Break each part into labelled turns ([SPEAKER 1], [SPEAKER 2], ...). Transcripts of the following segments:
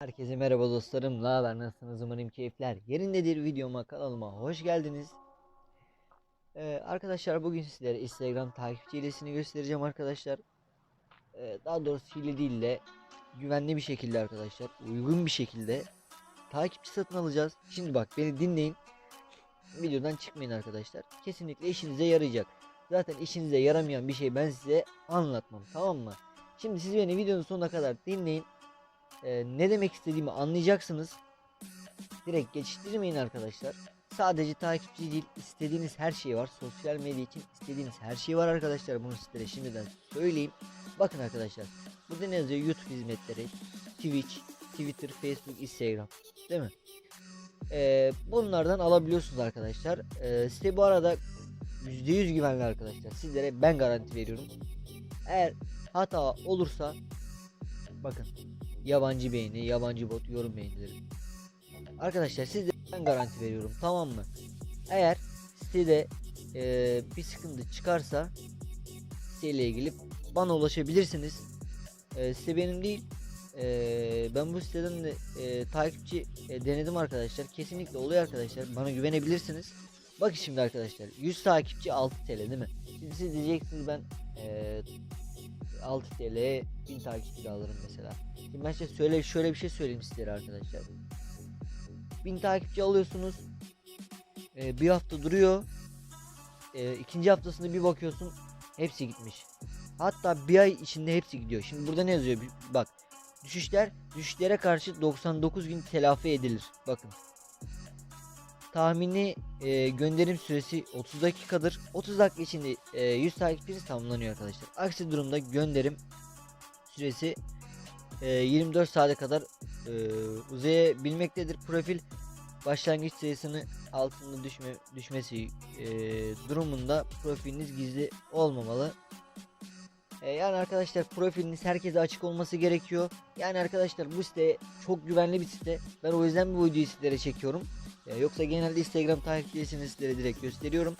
[SPEAKER 1] Herkese merhaba dostlarım. Ne haber? Nasılsınız? Umarım keyifler yerindedir. Videoma kanalıma hoş geldiniz. Ee, arkadaşlar bugün sizlere Instagram takipçi hilesini göstereceğim arkadaşlar. Ee, daha doğrusu hile değil de güvenli bir şekilde arkadaşlar. Uygun bir şekilde takipçi satın alacağız. Şimdi bak beni dinleyin. Videodan çıkmayın arkadaşlar. Kesinlikle işinize yarayacak. Zaten işinize yaramayan bir şey ben size anlatmam. Tamam mı? Şimdi siz beni videonun sonuna kadar dinleyin. Ee, ne demek istediğimi anlayacaksınız. Direkt geçiştirmeyin arkadaşlar. Sadece takipçi değil, istediğiniz her şey var. Sosyal medya için istediğiniz her şey var arkadaşlar. Bunu sizlere şimdiden söyleyeyim. Bakın arkadaşlar. Burada ne yazıyor? YouTube hizmetleri, Twitch, Twitter, Facebook, Instagram. Değil mi? Ee, bunlardan alabiliyorsunuz arkadaşlar. Ee, site bu arada %100 güvenli arkadaşlar. Sizlere ben garanti veriyorum. Eğer hata olursa bakın yabancı beğeni, yabancı bot yorum beğenileri. Arkadaşlar size ben garanti veriyorum tamam mı? Eğer sitede eee, bir sıkıntı çıkarsa siteyle ilgili bana ulaşabilirsiniz. Eee site benim değil. Eee, ben bu siteden de eee, takipçi e, denedim arkadaşlar. Kesinlikle oluyor arkadaşlar. Bana güvenebilirsiniz. Bakın şimdi arkadaşlar 100 takipçi 6 TL değil mi? Şimdi siz diyeceksiniz ben eee 6 TL'ye 1000 takipçi alırım mesela. Şimdi ben size söyle şöyle bir şey söyleyeyim sizlere arkadaşlar. 1000 takipçi alıyorsunuz. Ee, bir hafta duruyor. Ee, ikinci haftasında bir bakıyorsun hepsi gitmiş. Hatta bir ay içinde hepsi gidiyor. Şimdi burada ne yazıyor? Bak. Düşüşler düşüşlere karşı 99 gün telafi edilir. Bakın. Tahmini e, gönderim süresi 30 dakikadır. 30 dakika içinde e, 100 takipçisi tamamlanıyor arkadaşlar. Aksi durumda gönderim süresi e, 24 saate kadar e, uzayabilmektedir. Profil başlangıç sayısını altında düşme düşmesi e, durumunda profiliniz gizli olmamalı. E, yani arkadaşlar profiliniz herkese açık olması gerekiyor. Yani arkadaşlar bu site çok güvenli bir site. Ben o yüzden bu videoyu sizlere çekiyorum. E, yoksa genelde Instagram takipçisini sizlere direkt gösteriyorum.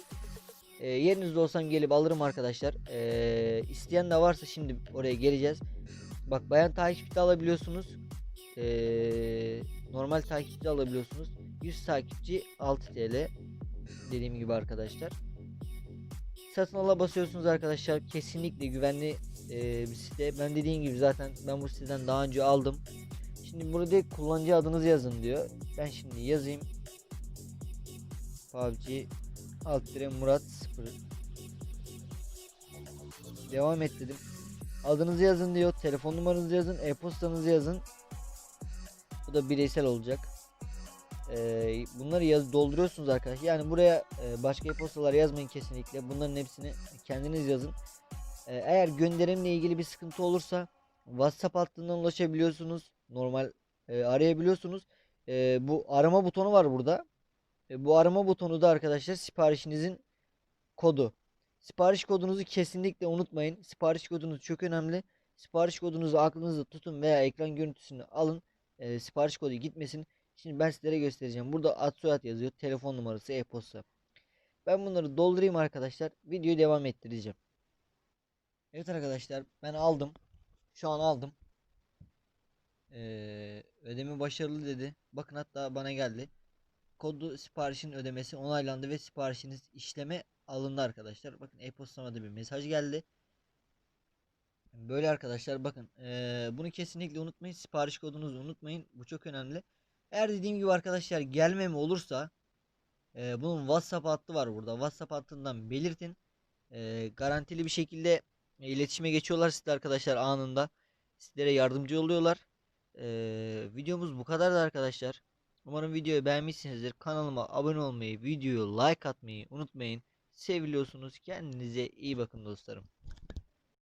[SPEAKER 1] E, yerinizde olsam gelip alırım arkadaşlar. E, isteyen de varsa şimdi oraya geleceğiz. Bak bayan takipçi de alabiliyorsunuz. Ee, normal takipçi de alabiliyorsunuz. 100 takipçi 6 TL. Dediğim gibi arkadaşlar. Satın ala basıyorsunuz arkadaşlar. Kesinlikle güvenli e, bir site. Ben dediğim gibi zaten ben bu siteden daha önce aldım. Şimdi burada kullanıcı adınızı yazın diyor. Ben şimdi yazayım. PUBG alt tire Murat 0 Devam et dedim. Adınızı yazın diyor. Telefon numaranızı yazın. E-postanızı yazın. Bu da bireysel olacak. Ee, bunları yaz dolduruyorsunuz arkadaşlar. Yani buraya e, başka e-postalar yazmayın kesinlikle. Bunların hepsini kendiniz yazın. Ee, eğer gönderimle ilgili bir sıkıntı olursa WhatsApp hattından ulaşabiliyorsunuz. Normal e, arayabiliyorsunuz. E, bu arama butonu var burada. E, bu arama butonu da arkadaşlar siparişinizin kodu. Sipariş kodunuzu kesinlikle unutmayın. Sipariş kodunuz çok önemli. Sipariş kodunuzu aklınızda tutun veya ekran görüntüsünü alın. Ee, sipariş kodu gitmesin. Şimdi ben sizlere göstereceğim. Burada ad soyad yazıyor. Telefon numarası, e-posta. Ben bunları doldurayım arkadaşlar. Videoyu devam ettireceğim. Evet arkadaşlar ben aldım. Şu an aldım. Ee, ödeme başarılı dedi. Bakın hatta bana geldi. Kodu siparişin ödemesi onaylandı ve siparişiniz işleme alındı arkadaşlar. Bakın e-postama da bir mesaj geldi. Böyle arkadaşlar bakın eee, bunu kesinlikle unutmayın. Sipariş kodunuzu unutmayın. Bu çok önemli. Eğer dediğim gibi arkadaşlar gelmeme olursa eee, bunun WhatsApp hattı var burada. WhatsApp hattından belirtin. Eee, garantili bir şekilde iletişime geçiyorlar sizle arkadaşlar anında. Sizlere yardımcı oluyorlar. Eee, videomuz bu kadardı arkadaşlar. Umarım videoyu beğenmişsinizdir. Kanalıma abone olmayı, videoyu like atmayı unutmayın. Seviliyorsunuz. Kendinize iyi bakın dostlarım.